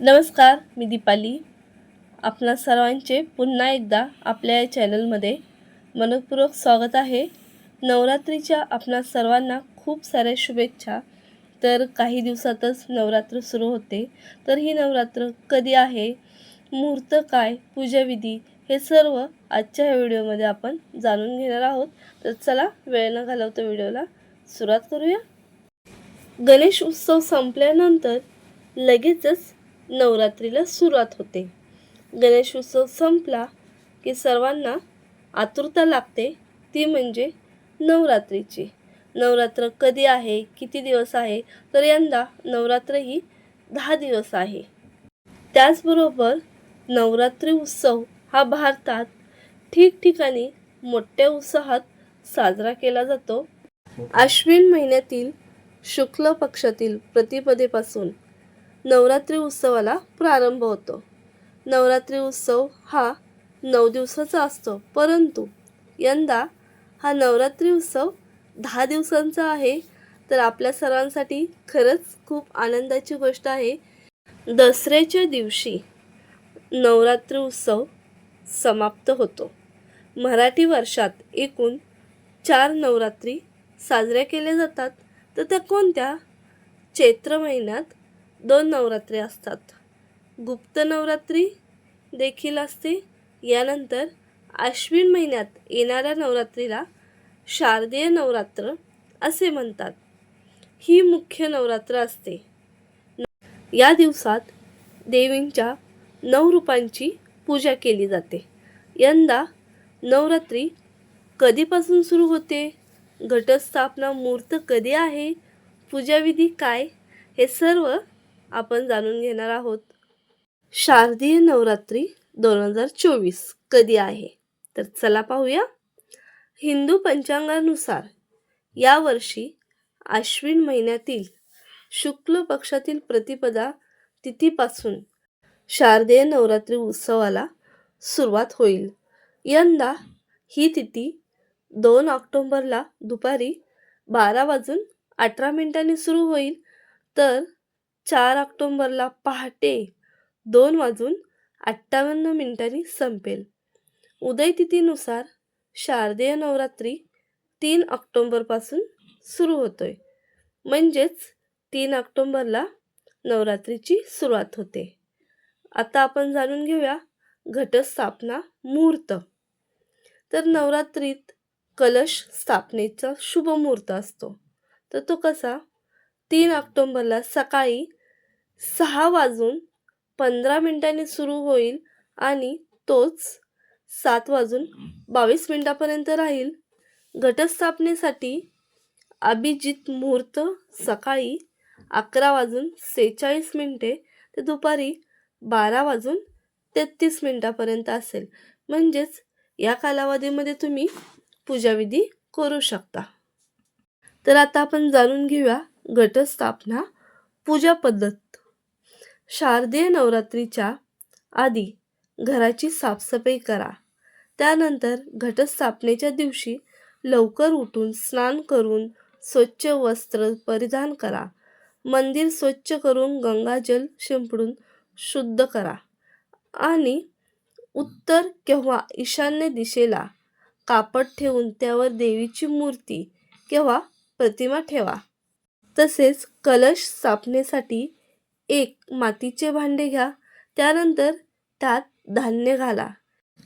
नमस्कार मी दीपाली. आपणा सर्वांचे पुन्हा एकदा आपल्या या चॅनलमध्ये मनपूर्वक स्वागत आहे. नवरात्रीच्या आपणा सर्वांना खूप साऱ्या शुभेच्छा. तर काही दिवसातच नवरात्र सुरू होते. तर ही नवरात्र कधी आहे? मुहूर्त काय? पूजाविधी? हे सर्व आजच्या या व्हिडिओमध्ये आपण जाणून घेणार आहोत. तर चला वेळ न घालवता व्हिडिओला सुरुवात करूया. गणेश उत्सव संपल्यानंतर लगेचच नवरात्रीला सुरुवात होते. गणेश उत्सव संपला की सर्वांना आतुरता लागते ती म्हणजे नवरात्रीची. नवरात्र कधी आहे किती दिवस आहे तर यंदा नवरात्र ही दहा दिवस आहे. त्याचबरोबर नवरात्री उत्सव हा भारतात ठिकठिकाणी मोठ्या उत्साहात साजरा केला जातो. आश्विन महिन्यातील शुक्ल पक्षातील प्रतिपदेपासून नवरात्री उत्सवाला प्रारंभ होतो. नवरात्री उत्सव हा नऊ दिवसाचा असतो. परंतु यंदा हा नवरात्री उत्सव दहा दिवसांचा आहे. तर आपल्या सर्वांसाठी खरंच खूप आनंदाची गोष्ट आहे. दसऱ्याच्या दिवशी नवरात्री उत्सव समाप्त होतो. मराठी वर्षात एकूण चार नवरात्री साजऱ्या केल्या जातात. तर त्या कोणत्या? चैत्र महिन्यात दोन नवरात्री असतात. गुप्त नवरात्री देखील असते. यानंतर आश्विन महिन्यात येणाऱ्या नवरात्रीला शारदीय नवरात्र असे म्हणतात. ही मुख्य नवरात्र असते. या दिवसात देवींच्या नऊ रूपांची पूजा केली जाते. यंदा नवरात्री कधीपासून सुरू होते? घटस्थापना मुहूर्त कधी आहे? पूजाविधी काय? हे सर्व आपण जाणून घेणार आहोत. शारदीय नवरात्री दोन हजार चोवीस कधी आहे? तर चला पाहूया. हिंदू पंचांगानुसार यावर्षी आश्विन महिन्यातील शुक्ल पक्षातील प्रतिपदा तिथीपासून शारदीय नवरात्री उत्सवाला सुरुवात होईल. यंदा ही तिथी दोन ऑक्टोंबरला दुपारी बारा वाजून अठरा मिनिटांनी सुरू होईल. तर चार ऑक्टोंबरला पहाटे दोन वाजून अठ्ठावन्न मिनिटांनी संपेल. उदयतिथीनुसार शारदीय नवरात्री तीन ऑक्टोंबरपासून सुरू होतोय. म्हणजेच तीन ऑक्टोंबरला नवरात्रीची सुरुवात होते. आता आपण जाणून घेऊया घटस्थापना मुहूर्त. तर नवरात्रीत कलश स्थापनेचा शुभ मुहूर्त असतो. तर तो कसा? तीन ऑक्टोंबरला सकाळी सहा वाजून पंधरा मिनिटांनी सुरू होईल आणि तोच सात वाजून बावीस मिनिटापर्यंत राहील. घटस्थापनेसाठी अभिजित मुहूर्त सकाळी अकरा वाजून सेहेचाळीस मिनिटे ते दुपारी बारा वाजून तेहतीस मिनिटापर्यंत असेल. म्हणजेच या कालावधीमध्ये तुम्ही पूजाविधी करू शकता. तर आता आपण जाणून घेऊया घटस्थापना पूजा पद्धत. शारदीय नवरात्रीच्या आधी घराची साफसफाई करा. त्यानंतर घटस्थापनेच्या दिवशी लवकर उठून स्नान करून स्वच्छ वस्त्र परिधान करा. मंदिर स्वच्छ करून गंगाजल शिंपडून शुद्ध करा. आणि उत्तर किंवा ईशान्य दिशेला कापड ठेवून त्यावर देवीची मूर्ती किंवा प्रतिमा ठेवा. तसेच कलश स्थापनेसाठी एक मातीचे भांडे घ्या. त्यानंतर त्यात धान्य घाला.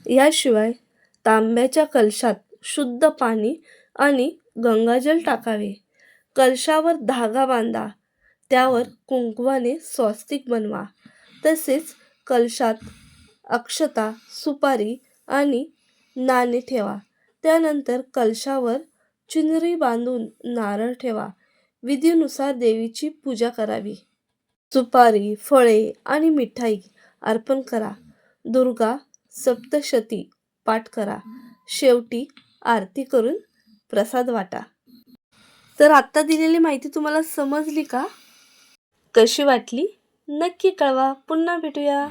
याशिवाय तांब्याच्या कलशात शुद्ध पाणी आणि गंगाजल टाकावे. कलशावर धागा बांधा. त्यावर कुंकवाने स्वस्तिक बनवा. तसेच कलशात अक्षता सुपारी आणि नाणे ठेवा. त्यानंतर कलशावर चुनरी बांधून नारळ ठेवा. विधीनुसार देवीची पूजा करावी. सुपारी फळे आणि मिठाई अर्पण करा. दुर्गा सप्तशती पाठ करा. शेवटी आरती करून प्रसाद वाटा. तर आत्ता दिलेली माहिती तुम्हाला समजली का? कशी वाटली? नक्की कळवा. पुन्हा भेटूया.